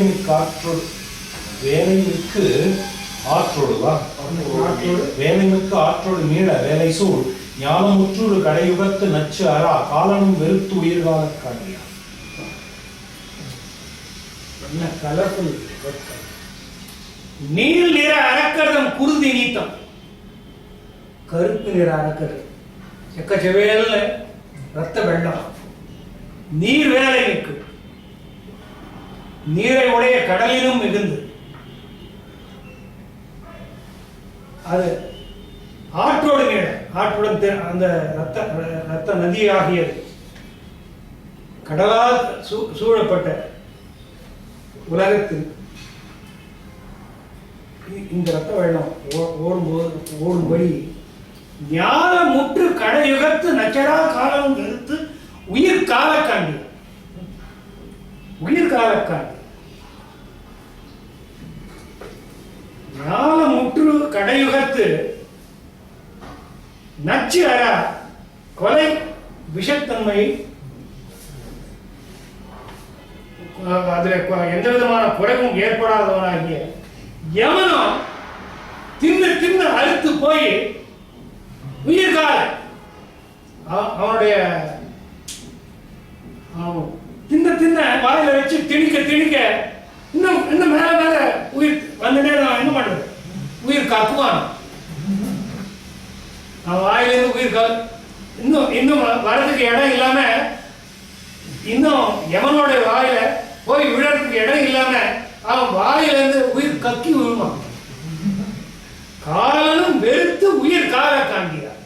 வேலைமிக்க ஆற்றோடு வேலைமிக்கு ஆற்றோடுவா ஆற்றோடு. வேலைமிக்க ஆற்றோடு மீள வேலை சூழ். ஞானமுற்றொரு கடையுகத்து நச்சு அரா காலனும் வெறுத்து உயிர்கால காணியா நீல் நிற அரக்கர்தம் குருதி நீத்தம் கருப்பு நிற அரக்கர் எக்கச்சவேல்ல ரத்த வெள்ளம். நீர் வேலை மிக்கு நீரை உடைய கடலிலும் மிகுந்து. அது ஆற்றோடு நீட ஆற்றுடன் அந்த ரத்த ரத்த நதி ஆகியது கடலால் சூ- சூழப்பட்ட உலகத்தில் இந்த ரத்த வெள்ளம் ஓ- ஓடும்போது ஓடும்படி ஞான முற்று கடையுகத்து நச்சரா காலம் நிறுத்து உயிர் காலக்காண்டி உயிர் காலக்காண்டி ஞான முற்று கடையுகத்து நச்சு அற கொலை விஷத்தன்மை அதில் அதுல எந்த விதமான குறைவும் ஏற்படாதவனாகிய யமனும் தின்னு தின்னு அழுத்து போய் உயிர்கால. அவ- அவனுடைய தின்ன தின்ன வாயில வச்சு திணிக்க திணிக்க இன்னும் இன்னும் மேல மேல உயிர் வந்துட்டே நான் என்ன பண்ணுறது உயிர் கக்குவான் அவன் வாயிலிருந்து உயிர் க இன்னும் இன்னும் வரதுக்கு இடம் இல்லாம இன்னும் எவனோட வாயில போய் விழறதுக்கு இடம் இல்லாம அவன் வாயிலிருந்து உயிர் கக்கி விழுவான். காலனும் வெறுத்து உயிர் கால காண்கிறார்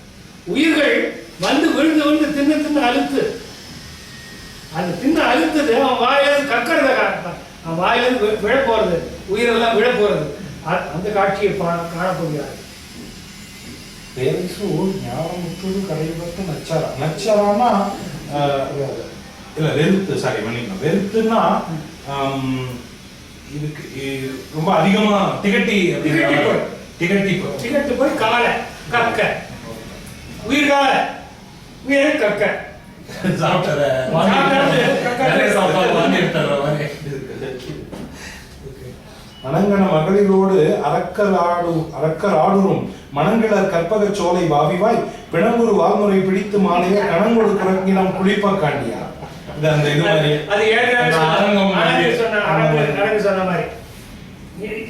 உயிர்கள் வந்து விழுந்து விழுந்து தின்னு தின்னு அழுத்து. அது தின்னு அழுத்துது அவன் வாயிலிருந்து கக்கறத காட்டுறான். அவன் வாயிலிருந்து விழ போறது உயிரெல்லாம் விழ போறது. அ- அந்த காட்சியை காணப்போகிறார் சூழ் ஞானமுற்றொரு கடையுகத்து நச்சரா? நச்சரானா இல்ல வெறுத்து சாரி மன்னிக்கணும். வெறுத்துன்னா இதுக்கு ரொம்ப அதிகமா திகட்டி திகட்டி. போய். திகட்டி போய். கால கக்க உயிர்கால. உயிரை கக்க சாப்பிட்டத. வாந்தி எடுத்தத, நிறைய அனங்கன மகளிரோடு அரக்கர் ஆடு அரக்கர் ஆடுறும் மணங்கிளர் கற்பக சோலை வாவிவாய். பிணங்குரு வால்முறை பிடித்து மாலைய கணங்கொடு குரங்கினம் குளிப்ப காண்டியா. இது அந்த இது மாதிரி. அது அரங்கம். சொன்ன மாதிரி.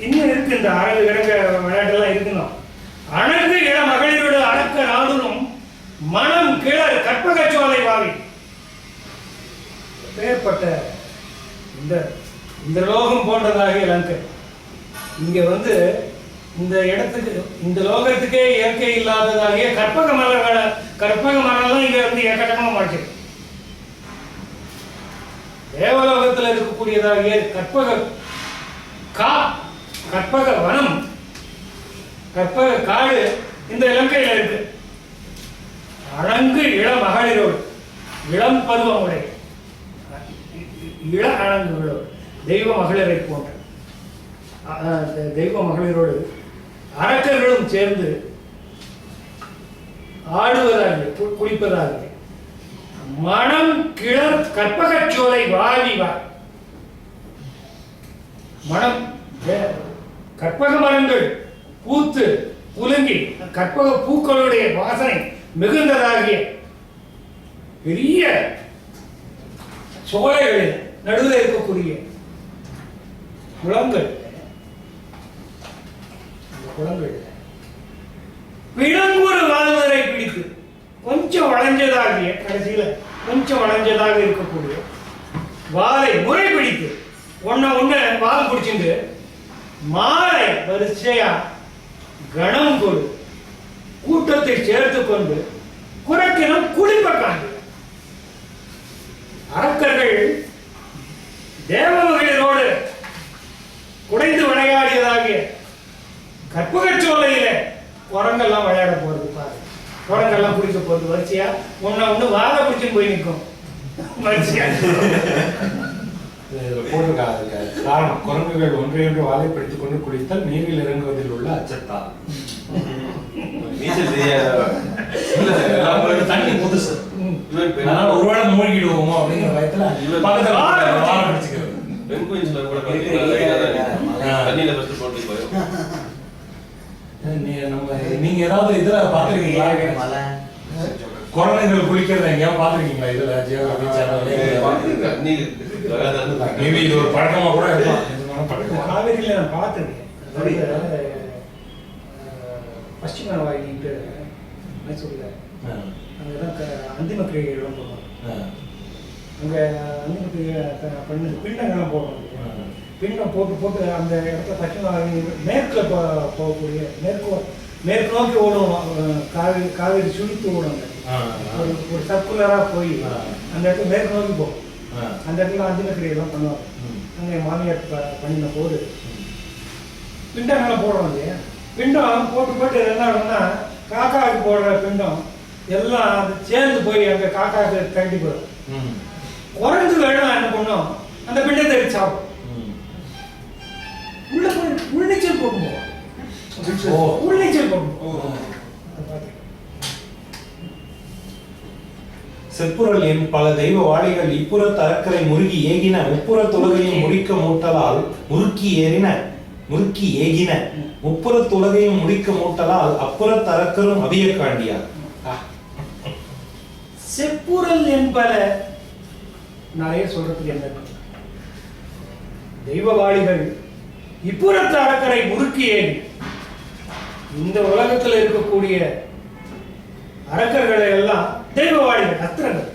இன்னும் இருக்கு இந்த அரங்கு கிடங்க விளையாட்டுலாம் இருக்கணும் அணங்கு இள மகளிரோடு அடக்க நாடுனும் மனம் கிளர் கற்பக சோலை வாவி. பெயர்பட்ட இந்த இந்த லோகம் போன்றதாகிய லங்கை இங்க வந்து இந்த இடத்துக்கு இந்த லோகத்துக்கே இயற்கை இல்லாததாகிய கற்பக மலர்களை கற்பக மரம்லாம் இங்க வந்து ஏக்கட்டமா மாட்டிருக்கு தேவலோகத்தில் இருக்கக்கூடியதாகிய கற்பக கா கற்பக வனம் கற்பக காடு இந்த இலங்கையில் இருக்கு. அழங்கு இள மகளிரோடு இளம் பருவம் உடைய இள அழங்குகளோடு தெய்வ மகளிரை போன்ற. தெய்வ மகளிரோடு அரக்கர்களும் சேர்ந்து ஆடுவதாக குளிப்பதாக மனம் கிளர் கற்பகச்சோலை சோலை வா. மனம் கற்பக மரங்கள் பூத்து புலுங்கி கற்பக பூக்களுடைய வாசனை மிகுந்ததாகிய பெரிய சோலைகளில் நடுவில் இருக்கக்கூடிய குளங்கள். குளங்கள் பிணங்குறு வாழ்வரை பிடித்து கொஞ்சம் வளைஞ்சதாகிய கடைசியில கொஞ்சம் வளைஞ்சதாக இருக்கக்கூடிய வாழை முறை பிடித்து ஒன்ன ஒன்று வால் பிடிச்சிட்டு மாலை வரிசையா கணம் கொடு கூட்டத்தை சேர்த்து கொண்டு குறைக்கினம் குளிப்பட்டாங்க அரக்கர்கள் தேவமகளிரோடு குடைந்து விளையாடியதாகிய கற்பகச் சோலையில குரங்கெல்லாம் விளையாட போறது பாரு. குரங்கெல்லாம் குடிக்க போறது வரிசையா? ஒண்ணு ஒண்ணு வாழை பிடிச்சுன்னு போய் நிற்கும் வரிசையா? போட்டிருக்காங்க காரணம் குரங்குகள் ஒன்றையொன்று வாழை பிடித்துக் கொண்டு குளித்தல் நீரில் இறங்குவதில் உள்ள அச்சத்தால் தண்ணி புதுசு. அதனால ஒருவேளை மூழ்கிடுவோமோ அப்படிங்கிற பயத்துல பக்கத்துல பிடிச்சு- பெண் குயின்ஸ்ல கூட தண்ணியில ஃபர்ஸ்ட் நம்ம நீங்க ஏதாவது இதுல பாத்துருக்கீங்களா குழந்தைகள் குளிக்கிறத எங்கேயாவது பாத்துருக்கீங்களா இதுல? ஜியோகிராபி சேனல் மேபி இது ஒரு பழக்கமா கூட இருக்கலாம். காவேரியில் நான் பார்த்துருக்கேன் பশ্চিம வாயின்ட்டு மைசூரில் ஆ, அங்கே தான் க அந்திம கிரியைகள்லாம் போடுவாங்க. ஆ, அங்கே அந்திம கிரியை க- பண்ணி பிண்டங்கள்லாம் போடுவாங்க ஆ. பின்னம் போட்டு போட்டு அந்த இடத்துல வாயு மேற்கில் போ போகக்கூடிய மேற்கு மேற்கு நோக்கி அஹ், காவேரி காவேரி சுழித்து. ஆ, ஒரு ஒரு சர்க்குலராக போய். அந்த இடத்துல மேற்கு நோக்கி போகும். அந்த இடத்துல அந்திம கிரியெல்லாம் பண்ணுவாங்க. அங்கே மாமியார் பண்ணின போது பிண்டங்களை போடுறோம் இல்லையா பிண்டம் போட்டு போட்டு என்ன ஆகும்னா காக்காவுக்கு போடுற பிண்டம் எல்லாம் அது சேர்ந்து போய் அங்கே காக்காவுக்கு தண்டி போயிடும் குறைஞ்சு வேணும் என்ன பண்ணும் அந்த பிண்டத்தை எடுத்து சாப்பிடும். உள்ள போய் உள்நீச்சல் ஓ. உள்நீச்சல் பார்த்துக்க. செப்புரல் என் பல தெய்வ வாளிகள் இப்புறத் அறக்கரை முருகி ஏகின முப்புறத் உலகையும் முடிக்க மூட்டலால் முறுக்கி ஏறின முறுக்கி ஏகின. முப்புறத் உலகையும் முடிக்க மூட்டலால் அப்புறத் அறக்கரும் அவிய காண்டியா செப்புரல் என்பல நிறைய சொல்றதுக்கு என்ன தெய்வவாளிகள் இப்புறத்து அறக்கரை முறுக்கி இந்த உலகத்தில் இருக்கக்கூடிய அரக்கர்களை எல்லாம் தெய்வவாளிகள் அத்திரங்கள்.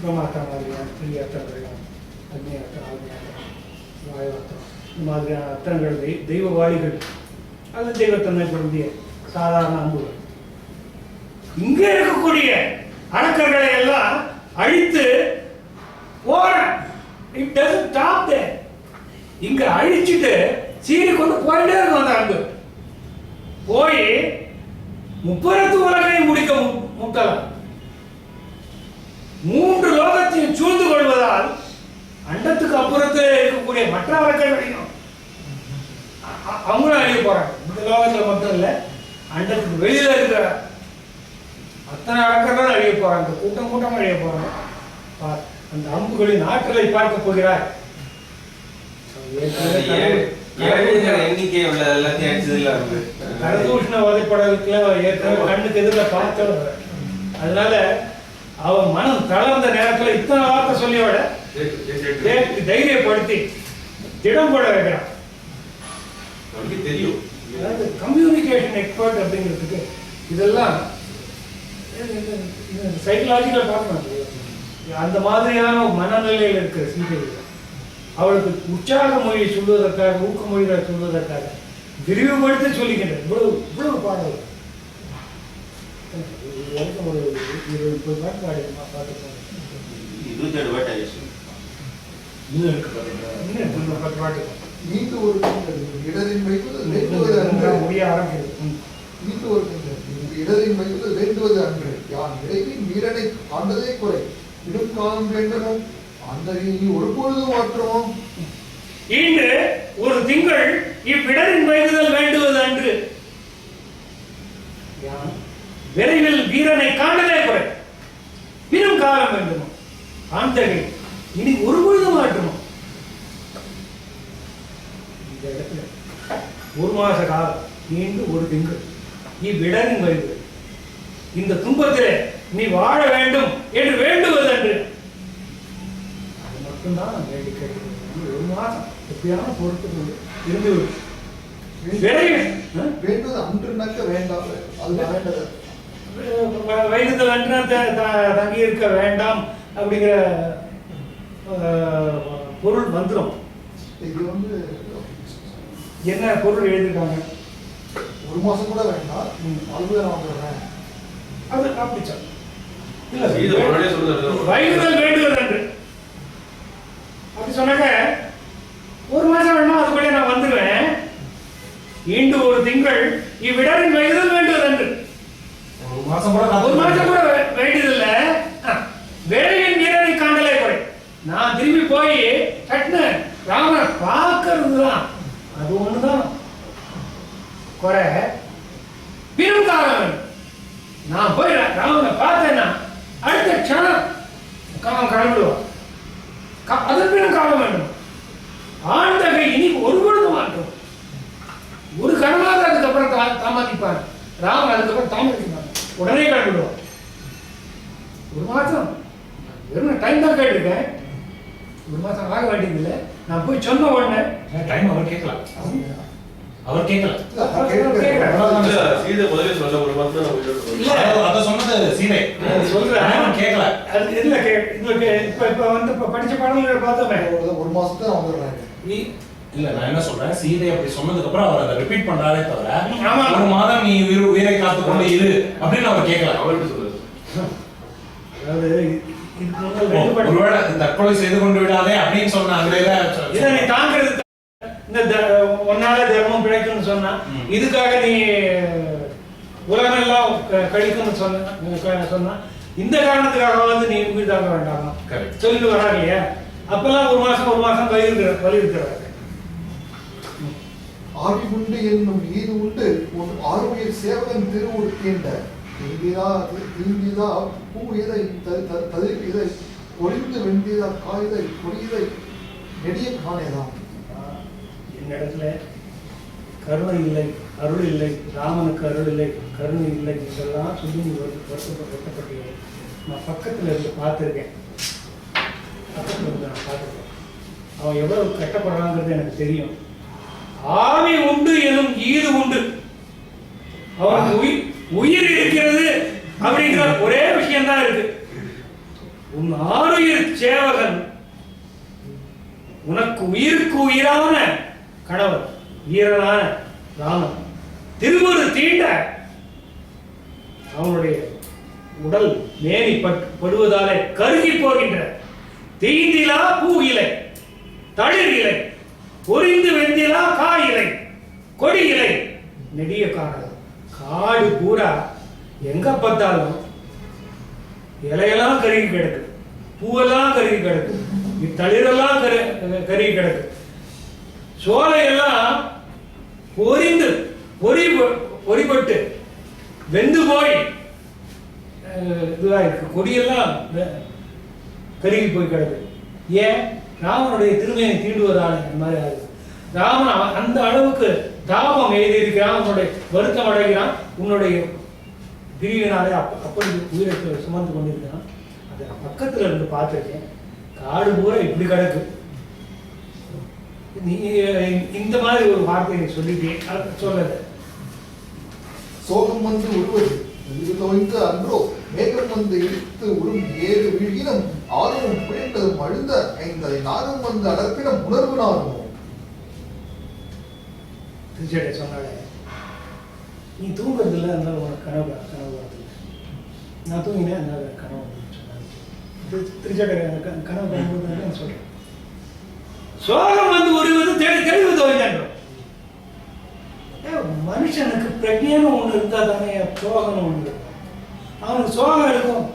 பிரமாத்தா மாதிரியான பெரிய அத்திரங்கள் அக்னி இந்த மாதிரியான அத்திரங்கள் தெய்- தெய்வவாளிகள். அது தெய்வத்தன்மை பொருந்திய சாதாரண அம்புகள். இங்க இருக்கக்கூடிய அரக்கர்களை எல்லாம் அழித்து போறேன். இட் டசன்ட் ஸ்டாப் இங்க அழிச்சிட்டு சீனி கொண்டு போயிட்டே இருக்கும் அந்த அன்பு. போய் முப்பரத்து உலகை முடிக்க முட்டலாம். மூன்று லோகத்தையும் சூழ்ந்து கொள்வதால் அண்டத்துக்கு அப்புறத்து இருக்கக்கூடிய மற்ற அரக்கர்களையும் அ- அ- அவங்களும் அழிய போறாங்க. இந்த லோகத்துல மட்டும் இல்ல அண்டத்துக்கு வெளியில இருக்கிற அத்தனை அரக்கர்கள் அழிய போறாங்க. கூட்டம் கூட்டம் அழிய போறாங்க. பார், அந்த அம்புகளின் ஆற்றலை பார்க்க போகிறார் கரதூஷண வதைப்படலுக்குள்ள ஏற்கனவே கண்ணுக்கு எதிரில் பார்த்தவர் அதனால அவன் மனம் தளர்ந்த நேரத்துல இத்தனை வார்த்தை சொல்லியோட தைரியப்படுத்தி திடம் போட வைக்கிறான். தெரியும். கம்யூனிகேஷன் எக்ஸ்பர்ட் அப்படிங்கிறதுக்கு இதெல்லாம் சைக்கலாஜிக்கல் பார்க்கணும். அந்த மாதிரியான மனநிலையில் இருக்கிற சீதை அவளுக்கு உற்சாக மொழியை சொல்வதற்காக ஊக்க மொழிகளை சொல்வதற்காக விரிவுபடுத்தி சொல்லிக்கின்றேன் இவ்வளவு இவ்வளவு பாடல். ஒரு இருபது முப்பது பாட்டு பாடி பார்த்துக்கோங்க இருபத்தி ஏழு வாட்டி ஆயிடுச்சு இன்னும் இருக்கு பத்து பாட்டு. ஒரு இடரின் அன்று முடிய ஆரம்பிக்குது. ம். நீட்டு ஒரு இடரின் வைப்பது வேண்டுவது அன்று. யான் இறைவின் வீரனை ஆண்டதே குறை. இடும் காலம் வேண்டுமோ? அந்த நீ ஒரு பொழுது இன்று ஒரு திங்கள் இவ்விடரின் வைகுதல் வேண்டுவது அன்று. விரைவில் வீரனை காண்டலே குறை. இன்னும் காலம் வேண்டுமோ? ஆந்தகை இனி ஒரு பொழுது மாற்றுமோ இந்த இடத்துல ஒரு மாச காலம் நீண்டு ஒரு திங்கள். இவ்விடரின் வைகுதல் இந்த துன்பத்திலே நீ வாழ வேண்டும் என்று வேண்டுவது அன்று. அது மட்டும்தான் நான் வேண்டி ஒரு மாதம். எப்படியான பொறுத்து இருந்து? வேண்டுவது அன்றுனாக்க வேண்டாம். அது வேண்டது. வ- வைகுந்தல் அன்று தங்கி இருக்க வேண்டாம் அப்படிங்கிற பொருள் வந்துடும் இது வந்து என்ன பொருள் எழுதியிருக்காங்க? ஒரு மாசம் கூட வேண்டாம். அதுவே நான் வந்துடுறேன் அது சொல் இல்ல வைகுதல் வேண்டுவது அன்று அப்படி சொன்னாக்க ஒரு மாசம் வேணா அதுக்குள்ளே நான் வந்துடுவேன் இன்று ஒரு திங்கள் இவ்விடரின் வைகுதல் வேண்டுவது அன்று ஒரு மாசம் கூட ஒரு மாசம் கூட வேண்டியதில்ல வேலையின் வீரரை காண்டலே குறை நான் திரும்பி போய் சட்னு ராமனை பார்க்கறது தான் அது ஒண்ணுதான். குறை வேணும். நான் போய் ராமனை பார்த்தேன்னா அடுத்த க்ஷணம் காமம் கிளம்பிடுவான் கா- அதன் பின்னும் காலம் வேண்டும் ஆண்டகை இனி ஒரு பொழுது மாற்றும் ஒரு கணமாக அதுக்கப்புறம் தா- தாமதிப்பார். ராமன் அதுக்கப்புறம் தாமதிப்பார். உடனே கிளம்பிடுவார் ஒரு மாதம். வெறும் டைம் தான் கேட்டிருக்கேன். ஒரு மாதம் ஆக வேண்டியதில்லை. நான் போய் சொன்ன உடனே டைம் அவர் கேட்கல. அவர் கேட்கல. சீதை முதல்ல சொன்ன ஒரு. இல்ல. அத- சொன்னது சீதை. சொல்றேன். கேட்கல. அது இல்லை கே இதுல கே இப்போ இப்போ வந்து இப்போ படித்த பாடல்களை பார்த்தோமே. ஒரு நீ- இல்ல நான் என்ன சொல்றேன்? சீதை அப்படி சொன்னதுக்கு அப்புறம் அவர் அதை ரிப்பீட் பண்றாரே தவிர ஆமா. ஒரு மாதம் நீ உயிர் உயிரை காத்து கொண்டு இரு அப்படின்னு அவர் கேட்கல. அவர் எப்படி சொல்றது அதாவது ஒருவேளை தற்கொலை செய்து கொண்டு விடாதே அப்படின்னு சொன்ன அந்த இதை இதை நீ தாங்கிறது இந்த த- உன்னால தர்மம் பிழைக்கும்னு சொன்னா. இதுக்காக நீ உலகம் எல்லாம் க- கழிக்கும்னு சொன்ன சொன்னா இந்த காரணத்துக்காக வந்து நீ உயிர் தாங்க வேண்டாமா. சொல்லிட்டு வராங்க இல்லையா அப்பெல்லாம் ஒரு மாசம் ஒரு மாசம் வலியுறுத்துற வலியுறுத்துறாங்க ஆவி உண்டு என்னும் ஈது உண்டு உன் ஆறுமையில் சேவகன் திருவுடுக்கின்ற தீந்திதா தீந்திதா பூ இதை ததிர் இதை ஒளிந்து வெந்திதா காய்தை கொடியதை நெடிய இந்த இடத்துல கருணை இல்லை அருள் இல்லை ராமனுக்கு அருள் இல்லை கருணை இல்லை இதெல்லாம் சொல்லி நீ வருத்தப்பட்டு நான் பக்கத்துல இருந்து பார்த்துருக்கேன். பக்கத்தில் இருந்து நான் பார்த்துருக்கேன். அவன் எவ்வளவு கட்டப்படுறாங்கிறது எனக்கு தெரியும். ஆவி உண்டு எனும் ஈது உண்டு. அவனுக்கு உயிர் உயிர் இருக்கிறது அப்படிங்கிற ஒரே விஷயம்தான் இருக்கு. உன் ஆறுயிர் சேவகன் உனக்கு உயிருக்கு உயிரான கணவர் வீரனான ராமன் திருமுரு தீண்ட அவனுடைய உடல் மேனி பட்- படுவதாலே கருகி போகின்ற தீந்திலா பூ இலை தளிர் இலை பொரிந்து வெந்திலா காய் இலை கொடி இலை நெடிய காடு காடு பூரா எங்க பார்த்தாலும் இலையெல்லாம் கருகி கிடக்கு பூவெல்லாம் கருகி கிடக்கு தளிரெல்லாம் கரு கருகி கிடக்கு. சோலையெல்லாம் பொரிந்து பொறி பொறிபட்டு வெந்து போய் அஹ், இருக்கு. கொடியெல்லாம் கருகி போய் கிடக்கு. ஏன்? ராமனுடைய திருமையை தீண்டுவதான இந்த மாதிரி ஆகுது ராமன் அந்த அளவுக்கு தாபம் எழுதியிருக்கிறான் உன்னுடைய வருத்தம் அடைகிறான். உன்னுடைய பிரிவினாலே அப்ப அப்படி உயிரை சுமந்து கொண்டிருக்கிறான். அதை நான் இருந்து பார்த்துருக்கேன். காடு பூரா இப்படி கிடக்கு. நீ இந்த மாதிரி ஒரு வார்த்தையை சொல்லிட்டே அது சொல்லலை. சோகம் வந்து உருவது இது தோய்ந்து அன்றோ மேகம் வந்து இடித்து உறும் ஏறு வீழினும் ஆர்வம் புயண்டதும் அழுந்த ஐந்ததை நாகம் வந்து அடர்ப்பிடம் உணர்வு நாகும் திருச்சேட்டை சொன்னாலே நீ தூங்குறது இல்லை அதனால உனக்கு கனவு கனவு வருது. நான் தூங்கினேன் அதனால கனவு சொன்னாங்க திருச்சேட்டை கனவு நான் சொல்றேன்? சோகம் வந்து உருவது தெளி தெளிவு தோய்ந்தோம் மனுஷனுக்கு பிரஜைன்னு ஒண்ணு இருந்தா தானே சோகம்னு ஒண்ணு இருக்கும். அவனுக்கு சோகம் இருக்கும்.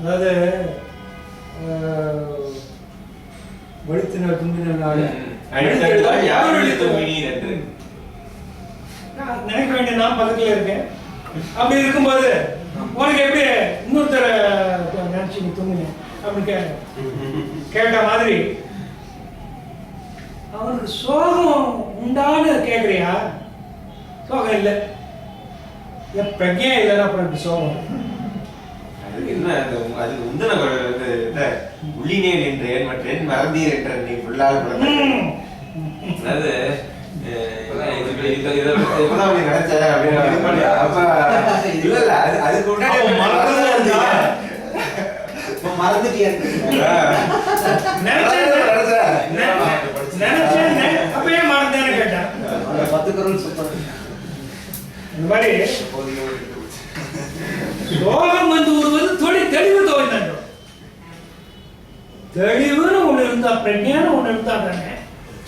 அதாவது ஆஹ், வழுத்தின தும்பின. நான் நினைக்க வேண்டிய நான் பக்கத்துல இருக்கேன். அப்படி இருக்கும்போது உனக்கு எப்படி இன்னொருத்தர நினைச்சு நீ தூங்குனேன் அப்படி கே கேட்ட மாதிரி அவனுக்கு சோகம் உண்டான்னு கேக்குறியா? சோகம் இல்லை. என் பிரஜையே இல்லைன்னா அப்புறம் இப்படி சோகம். அதுக்கு என்ன அது அதுக்கு இந்த உள்ளினேன் என்றேன் மற்றேன் மறந்தீர் என்ற நீ ம். அதாவது நினைச்சேன் அப்படின்னு அப்ப இல்ல இல்ல அது அதுக்கு மறந்தது வந்து நினைச்சேன் அப்பயே மறந்தேன்னு கேட்டேன். இந்த மாதிரி சோகம் வந்து உருவது தொழில் தெளிவு தோய்ந்தோம் தெளிவுன்னு ஒண்ணு இருந்தா பிரஜையான ஒண்ணு இருந்தா தானே?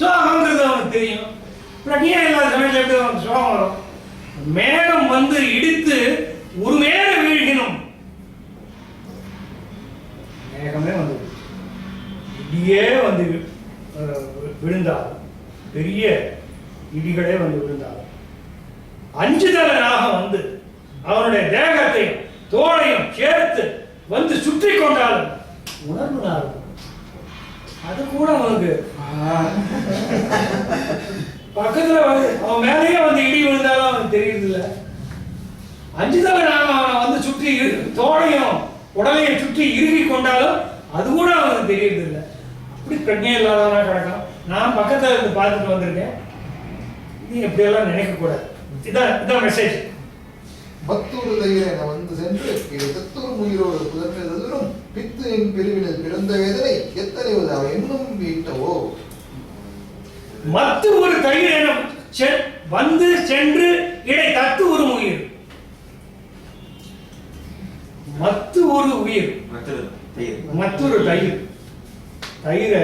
சோகங்கிறது அவனுக்கு தெரியும். பிரஜையா இல்லாத சமயத்துல எப்படி அவனுக்கு சோகம் வரும்? மேகம் வந்து இடித்து ஒரு மேல வீழ்கினும். மேகமே வந்து இடியே வந்து அஹ், விழுந்தாலும் பெரிய இடிகளே வந்து விழுந்தாலும் அஞ்சுதலனாக வந்து அவனுடைய தேகத்தையும் தோளையும் சேர்த்து வந்து சுற்றி கொண்டாலும் உணர்வுனாள் அது கூட அவனுக்கு. பக்கத்துல வந்து அவன் மேலேயே வந்து இடி விழுந்தாலும் அவனுக்கு தெரியுது இல்ல அஞ்சு தடவை நாம அவனை வந்து சுற்றி இரு- தோளையும் உடலையும் சுற்றி இறுகி கொண்டாலும் அது கூட அவனுக்கு தெரியுது இல்லை அப்படி பிரஜை இல்லாதவனா கிடக்கும். நான் பக்கத்துல இருந்து பார்த்துட்டு வந்திருக்கேன். நீ எப்படியெல்லாம் நினைக்க கூடாது இதான் இதான் மெசேஜ் பத்தூர் தையர் என வந்து சென்று இது தத்தூர் உயிரோடு புதற்றதும் பித்து என் பிரிவினில் பிறந்த வேதனை எத்தனை அவ என்னும் வீட்டவோ? மத்து ஒரு செ- வந்து சென்று இடை தத்து ஒரு உயிர் மத்து ஒரு உயிர். மற்றொரு தயிர். மற்றொரு தயிர் தயிரை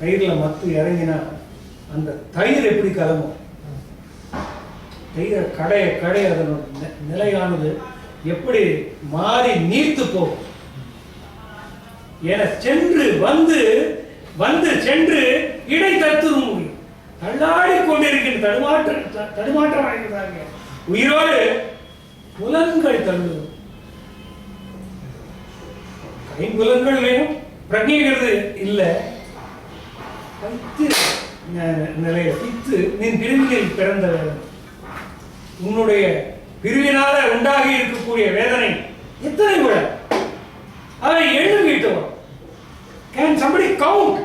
தயிர்ல மத்து இறங்கினா அந்த தயிர் எப்படி கலங்கும்? தயிரை கடைய கடைய அதனோட நிலையானது எப்படி மாறி நீர்த்து போகும்? என சென்று வந்து வந்து சென்று இடை தத்துவம் முடியும். தள்ளாடி கொண்டிருக்கின்ற தடுமாற்ற த- தடுமாற்றம் அடைகிறாங்க உயிரோடு புலன்கள் தள்ளும் ஐம்புலன்கள் வேணும் பிரஜைங்கிறது இல்ல. பத்து ந- நிலையில. பித்து நின் பிரிவினில் பிறந்த வேதனை. உன்னுடைய பிரிவினால உண்டாகி இருக்கக்கூடிய வேதனை எத்தனை விட அதை எண்ணு கேன் சம்படி கவுண்ட்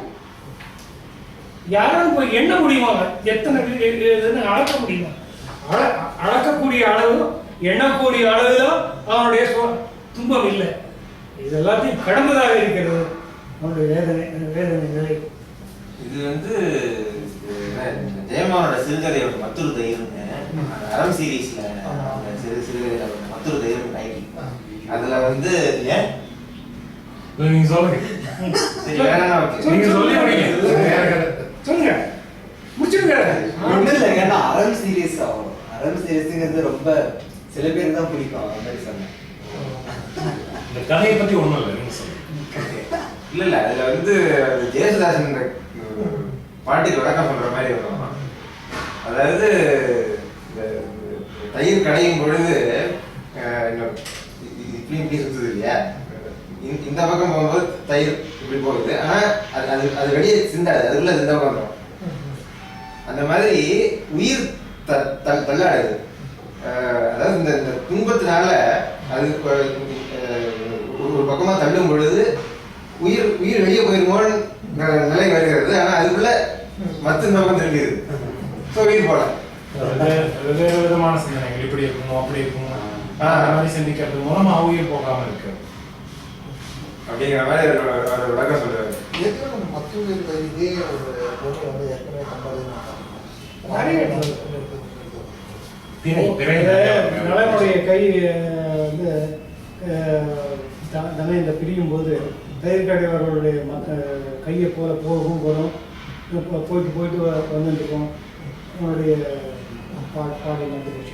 யாரும் போய் எண்ண முடியுமா? எத்தனை அளக்க முடியுமா? அளக்கக்கூடிய அளவு எண்ணக்கூடிய அளவுதான் அவனுடைய துன்பம் இல்லை. இது எல்லாத்தையும் கடந்ததாக இருக்கிறது. அவனுடைய வேதனை வேதனை நிலை. இது வந்து என்ன, ஜெயமானோட சிறுகதையோட மற்றொரு தயிர்னு அந்த அறம் சீரீஸ்ல சிறு சிறுகதையில வந்த மற்றொரு தயிர் டைட்டில் அதுல வந்து ஏன்? நீங்க சொல்லுங்க. சரி வேணா நீங்க. சொல்லுங்க. முடிச்சிருங்க. இல்லை ஏன்னா அறம் சீரியஸ் ஆகும் அறம் சீரியஸுங்கிறது ரொம்ப சில பேருக்கு தான் பிடிக்கும் அந்த மாதிரி சொன்னேன் இந்த கதையை பத்தி ஒண்ணும் இல்லை நீங்க சொல்லுங்க. இல்ல இல்ல அதுல வந்து ஜெயசுதாசன் பாட்டுக்கு விளக்கம் சொல்ற மாதிரி வரும் அதாவது இந்த தயிர் கடையும் பொழுது இப்படி இப்படி சுத்துது இல்லையா? இந்த- இந்த பக்கம் போகும்போது தயிர் இப்படி போகுது. ஆனா அது அது அது வெளியே சிந்தாது. அதுக்குள்ள சிந்த பக்கம் அந்த மாதிரி உயிர் த தள்ளாடுது. அதாவது இந்த இந்த துன்பத்தினால அது ஒரு பக்கமா தள்ளும் பொழுது உயிர் உயிர் வெளியே போயிருமோன்னு நிலை வருகிறது. ஆனா அதுக்குள்ள மத்த இந்த பக்கம் திரும்பிடுது ஸோ உயிர் போல. வெவ்வேறு விதமான சிந்தனைகள். இப்படி இருக்குமோ அப்படி இருக்குமோ. அந்த மாதிரி சிந்திக்கிறது மூலமா உயிர் போகாம இருக்கு. அப்படிங்கிற மாதிரி ஒரு விளக்கம் சொல்றாரு ஏற்கனவே பத்தூர் இதே ஒரு பொண்ணு வந்து ஏற்கனவே நலனுடைய கை வந்து அஹ், த- தமயந்த பிரியும் போது தயிர் கடைவர்களுடைய கையை போல போகும் போதும் போயிட்டு போயிட்டு வ- வந்துட்டு இருக்கோம் உன்னுடைய பா பாடல் வந்து போச்சு.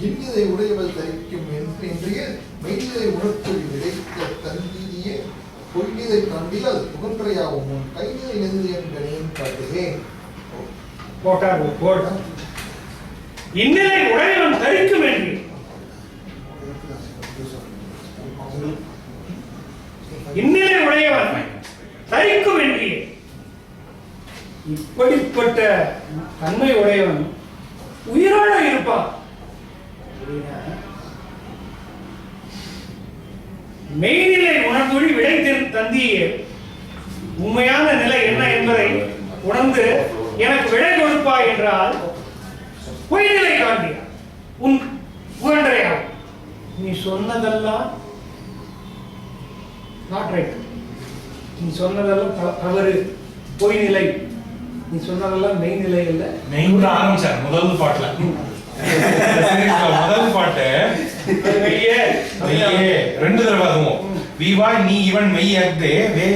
இன்றிதை உடையவள் தரிக்கும் என்று இன்றைய மெய்நிலை உணர்த்தொழி விதைத்த தந்தியே பொய்நிலை கண்டில் புகன்றையாகும் உன் கைநிலை நெஞ்சு என்பனையும் காட்டுகிறேன். போட்டார் கோட். இந்நிலை உடையவன் தரிக்கும் என்று. இந்நிலை உடையவன் தரிக்கும் என்று. இப்படிப்பட்ட தன்மை உடையவன் உயிரோட இருப்பான். மெய்நிலை உணர்ந்தொழி விடை தென் தந்தியே. உண்மையான நிலை என்ன என்பதை உணர்ந்து எனக்கு விடை கொடுப்பா என்றால் பொய்நிலை காண்பியா? உன் புகழ்றையாகும் நீ சொன்னதெல்லாம் நாட் ரைட் நீ சொன்னதெல்லாம் தவறு. பொய்நிலை. நீ சொன்னதெல்லாம் மெய்நிலை இல்லை மெயின் தான் ஆரம்பிச்சார் முதல் பாட்டுல. முதல் பாட்டு மெய்யே மெய்யே ரெண்டு தடவை அதுவும். விவாய் நீ இவன் மெய் அக்தே வே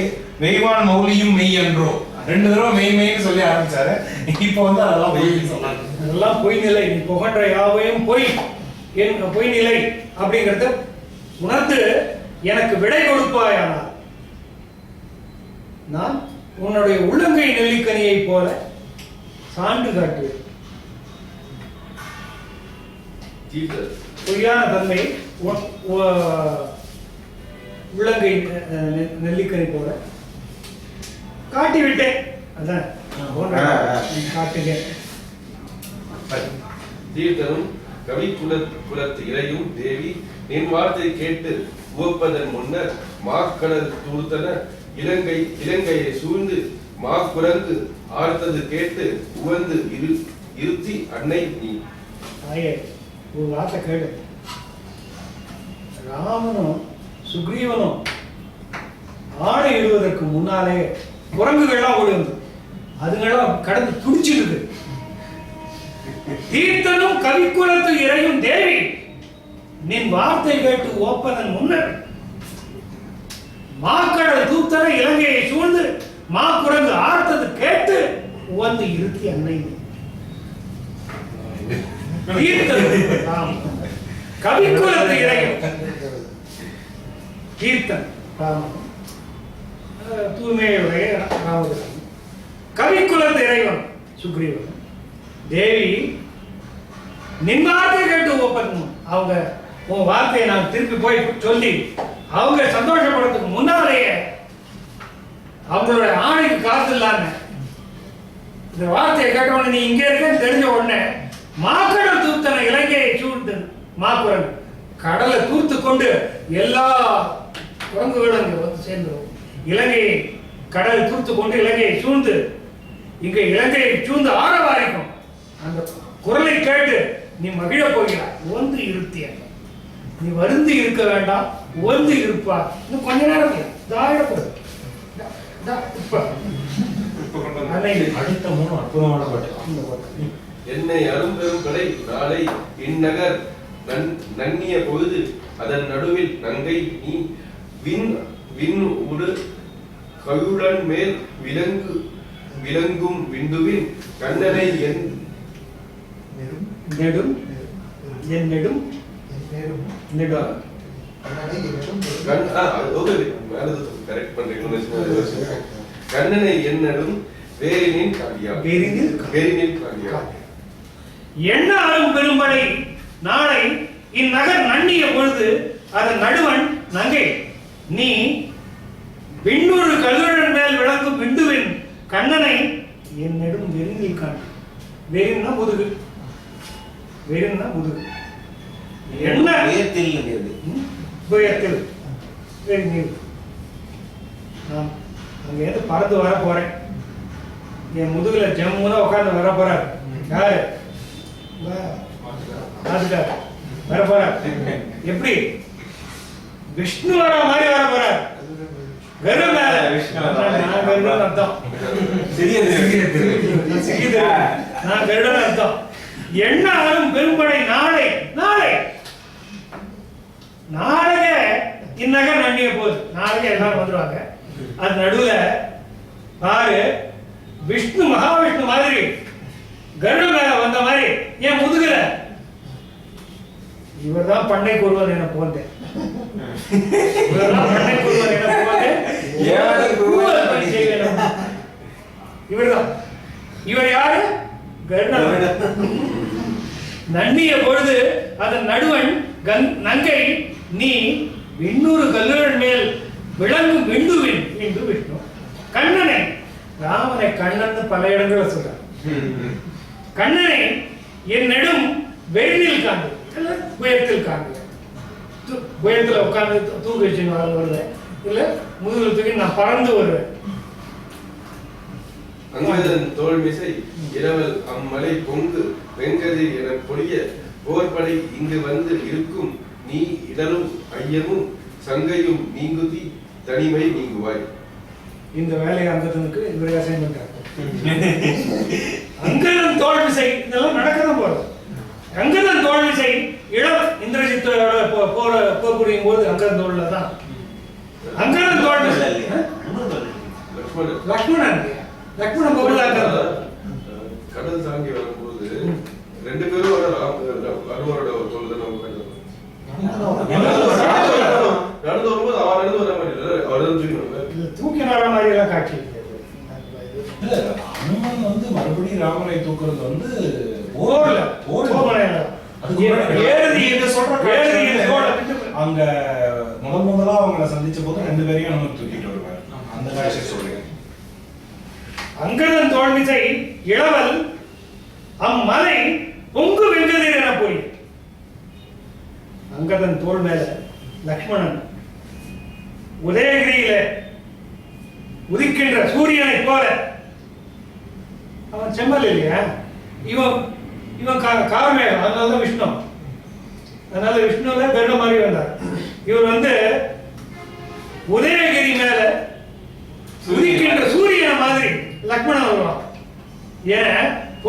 வெய்வான் மௌலியும் மெய் என்றோ ரெண்டு தடவை மெய் மெய்ன்னு சொல்லி ஆரம்பிச்சாரு. இப்போ வந்து அதெல்லாம் பொய்ன்னு சொன்னாங்க. அதெல்லாம் பொய்நிலை நீ புகன்ற யாவையும் பொய். என் பொய்நிலை அப்படிங்கறத உணர்ந்து எனக்கு விடை கொடுப்பாயானால் நான் உன்னுடைய உள்ளங்கை நெல்லிக்கனியைப் போல சான்று காட்டுவேன் பொய்யான தன்மை உள்ளங்கை நெல்லிக்கனி போல. காட்டி விட்டேன் அதான். காட்டுங்க. தீர்த்தனும் கவி குல குலத்து இறையும் தேவி நின் வார்த்தை கேட்டு உவப்பதன் முன்னர் மாக்கடல் தூர்த்தன இலங்கை இலங்கையை சூழ்ந்து மாக்குரங்கு ஆர்த்தது கேட்டு உவந்து இரு இருத்தி அன்னை நீ. ஆயே ஒரு வார்த்தை கேடு ராமனும் சுக்ரீவனும் ஆணை இடுவதற்கு முன்னாலே குரங்குகள்லாம் ஓடி வந்து அதுங்கெல்லாம் கடந்து துடிச்சிருக்கு தீர்த்தனும் கவிக்குலத்து இறையும் தேவி. நின் வார்த்தை கேட்டு ஓப்பதன் முன்னர் மாக்கடல் தூத்தன இலங்கையை சூழ்ந்து மாக்குரங்கு ஆர்த்தது கேட்டு உவந்து இருத்தி அன்னை. கவிக்குலத்து இறையும் கீர்த்தன். தூய்மையுடைய ராமகிருஷ்ணன். கவிக்குலத்து இறைவன் சுக்ரீவன். தேவி நின் வார்த்தை கேட்டு ஒப்பந்தம் அவங்க உன் வார்த்தையை நான் திருப்பி போய் சொல்லி அவங்க சந்தோஷப்படுறதுக்கு முன்னாலேயே அவங்களுடைய ஆணைக்கு காசு இல்லாம இந்த வார்த்தையை கேட்ட உடனே நீ இங்க இருக்கன்னு தெரிஞ்ச உடனே மாக்கடல் தூத்தன இலங்கையை சூழ்ந்து மாக்குரல் கடலை தூர்த்து கொண்டு எல்லா குரங்குகளும் இங்க வந்து சேர்ந்துடும் இலங்கையை கடலை தூர்த்து கொண்டு இலங்கையை சூழ்ந்து இங்க இலங்கையை சூழ்ந்து ஆரவாரிக்கும். அந்த குரலை கேட்டு நீ மகிழ போகிறாய். ஒன்று இருத்திய நீ வருந்து இருக்க வேண்டாம். உவந்து இருப்பா. இன்னும் கொஞ்ச நேரம் அன்னை அடுத்த மூணு அற்புதமான பாட்டு. என்னை அரும்பெரும் கடை நாளை இந்நகர் நன் நன்னிய பொழுது அதன் நடுவில் நங்கை நீ. விண் விண் உடு கழுடன் மேல் விலங்கு விலங்கும் விண்டுவின் கண்ணனை என் நெடும் நெடும் என் நெடும் நெடும். நெடும். கண்ணனை என்னடும் வேரினின் காரியா வேரினில் காரியா என்ன அரும் பெரும்படை நாளை இந்நகர் நன்னிய பொழுது அதன் நடுவன் நங்கை. நீ விண்ணூறு கல்லுடன் மேல் விளங்கும் விண்டுவின் கண்ணனை என் நெடும் வெறினில் காண். வெறின்னா முதுகு. வெறின்னா முதுகு. என்ன? உயர்த்தில் உயரத்தில் வெறினில் நான் அங்கேருந்து பறந்து வர போறேன். என் முதுகுல ஜம்முன்னு உட்கார்ந்து வர போறார். யாரு? ராஜுகார் வர போறார். எப்படி? விஷ்ணு வர மாதிரி வர போறார். கருடன் மேல. நான் கருடன் அர்த்தம். நான் கருடன் அர்த்தம். என்ன ஆகும் பெரும்படை நாளை நாளை. நாளைய இந்நகர் நன்னிய போகுது. நாளைக்கு எல்லாரும் வந்துருவாங்க. அது நடுவுல பாரு விஷ்ணு மகாவிஷ்ணு மாதிரி கருட மேல வந்த மாதிரி என் முதுகுல? இவர்தான் பண்ணை கொள்வார் என போந்தேன் பண்ணை கொள்வார் என போந்தேன் ஏன். இவர்தான் இவர் யாரு? கருடன் நன்னிய பொழுது அதன் நடுவன் நங்கை நீ விண்ணூறு கல்லுடன் மேல் விளங்கும் விண்டுவின் என்று விஷ்ணு கண்ணனை ராமனை கண்ணன் பல இடங்களை சொல்றார். கண்ணனை என் நெடும் வெயிலில் காண்பு உயரத்தில் காண்பு உயரத்தில் உயரத்துல உட்கார்ந்து தூ- தூக்கி வச்சுன்னு வர வருவேன் இல்ல முதுகில் தூக்கி நான் பறந்து வருவேன். அங்கதன் தோல்மிசை இரவல் அம்மலை பொங்கு வெங்கதிர் என பொழிய போர்படை இங்கு வந்து இருக்கும் நீ இடரும் ஐயமும் சங்கையும் நீங்குதி தனிமை நீங்குவாய். இந்த வேலையை அங்கதனுக்கு இவரே அசைன் பண்றாரு. அங்கதன் தோல் விசை இதெல்லாம் நடக்கதான் போறது. அங்கதன் தோல் விசை இளம் இந்திரஜித்தோட போ- போற போர் புரியும் போது அங்கதன் தோல்ல தான். அங்கதன் தோல் விசை ஆ? லக்ஷ்மணன். லக்ஷ்மணன் அங்கதன் கடல் தாங்கி வரும்போது ரெண்டு பேரும் வர அனுமரோட No, no.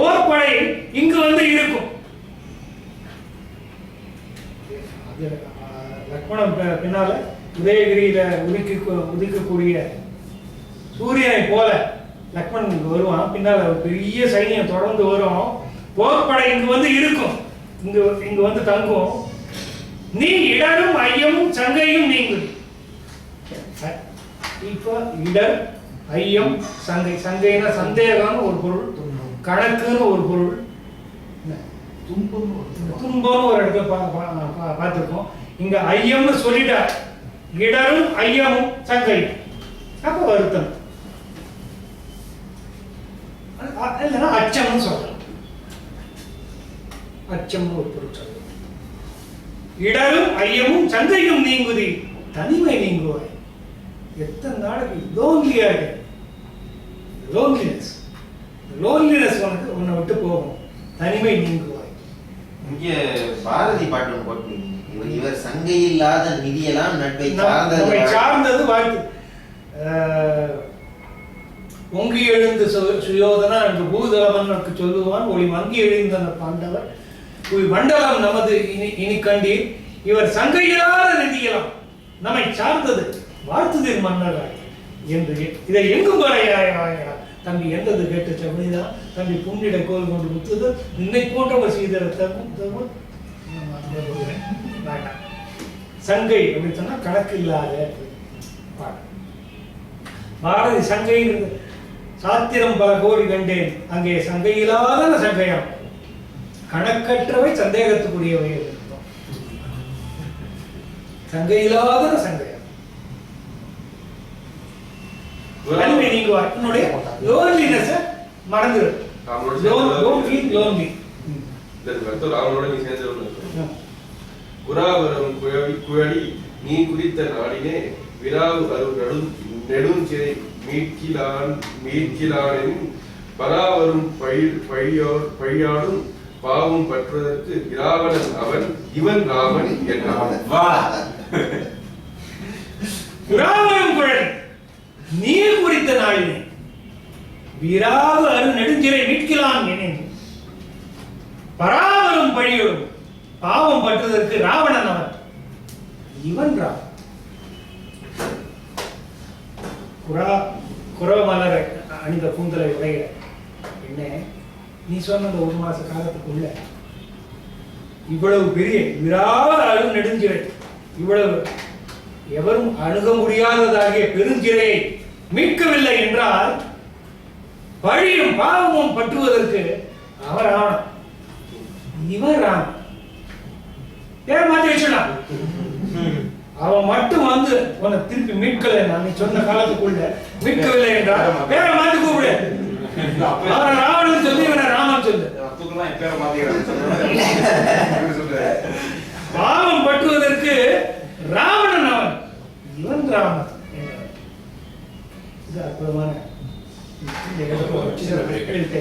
ஏன் போர்ப்படை இங்கு வந்து இருக்கும். அது, பின்னால உதயகிரியில உதிக்க உதிக்கக்கூடிய சூரியனை போல லக்ஷ்மணன் இங்க வருவான். பின்னால ஒரு பெரிய சைனியம் தொடர்ந்து வரும். போர்ப்படை இங்கு வந்து இருக்கும். இங்கு இங்கு வந்து தங்கும். நீ இடரும் ஐயமும் சங்கையும் நீங்கு. இப்போ இடர் ஐயம் சங்கை. சங்கைனா சந்தேகம்னு ஒரு பொருள் கணக்குன்னு ஒரு பொருள். என்ன? துன்பம்னு ஒரு இடத்துல பார்த்திருக்கோம். இங்க ஐயம்னு சொல்லிட்டார். இடரும் ஐயமும் சங்கை அப்ப வருத்தம். இல்லைன்னா அச்சம்னு சொல்லலாம். அச்சம்னு ஒரு பொருள் சொல்லலாம். இடரும் ஐயமும் சங்கையும் நீங்குதி. தனிமை நீங்குவாய். எத்தனை நாளைக்கு லோன்லியா இருக்கு லோன்லினஸ் லோன்லினஸ் உனக்கு உன்னை விட்டு போகும். தனிமை நீங்குவாய். இங்க பாரதி பாட்டு ஒண்ணு போட்டு இவர் சங்கை இல்லாத நிதியெல்லாம் நட்பை சார்ந்தது சார்ந்தது வாழ்த்து. பொங்கி எழுந்து சுயோதனா என்று பூதலவனுக்கு சொல்லுவான் ஒளி மங்கி எழுந்தன பாண்டவர். ஒளி மண்டலம் நமது இனி இனி கண்டீர். இவர் சங்கையிலாத நிதியலாம் நம்மை சார்ந்தது. வாழ்த்துதீர் மன்னராய் என்று இதை எங்கும் வரையாயா தம்பி எந்தது கேட்டு செவனிதான் தம்பி புண்ணிட கோல் கொண்டு நான் அதுல போகிறேன். வேண்டாம் சங்கை அப்படின்னு சொன்னா கணக்கு இல்லாத பாரதி சங்கை சாத்திரம் பல கோடி கண்டேன். அங்கே சங்கை இல்லாத சங்கையாம். கணக்கற்றவை சந்தேகத்துக்குரியவை. சங்கை இல்லாத சங்கையாம். தனிமை நீங்குவார். உன்னுடைய லோன்லினஸ் மறந்துடு அவங்களோட லோன் சேர்ந்து டோன்ட் ஃபீல் இந்த அர்த்தம் ராவனோட நீ சேர்ந்து குராவரம் குழவி குழலி நீ குறித்த நாடினே விராவு அரு நடு நெடுஞ்சிறை மீட்கிலான் மீட்கிலானின் பராவரும் பழி பழியோர் பழியாடும் பாவம் பற்றுவதற்கு இராவணன் அவன் இவன் ராமன் என்றான். வா. புறாவரம் குழல் நீர் குறித்த நாளினே விராவு அரு நெடுஞ்சிறை மீட்கலாம் எனேன் பராவரும் பழியோடும் பாவம் பற்றுவதற்கு ராவணன் அவன். இவன் ராவன் குரா குரவ அணிந்த கூந்தலை உடைய. என்ன நீ சொன்ன அந்த ஒரு மாச காலத்துக்குள்ள. இவ்வளவு பெரிய விராவ அழு நெடுஞ்சிறை. இவ்வளவு எவரும் அணுக முடியாததாகிய பெருஞ்சிறையை மீட்கவில்லை என்றால் பழியும் பாவமும் பற்றுவதற்கு அவர் ஆவணம் இவர் ராமன் பேர் மாத்தி வச்சிடலாம் அவன் மட்டும் வந்து உன்னை திருப்பி மீட்கலை நான் சொன்ன காலத்துக்குள்ள மீட்கவில்லை என்றால் பேரை மாத்தி கூப்பிடு. அவரை ராவணன் சொல்லி இவனை ராமன் சொல்லு. பாவம் பற்றுவதற்கு ராவணன் அவன். இவன் ராமன். என்றார். இது அற்புதமான இந்த இடத்துல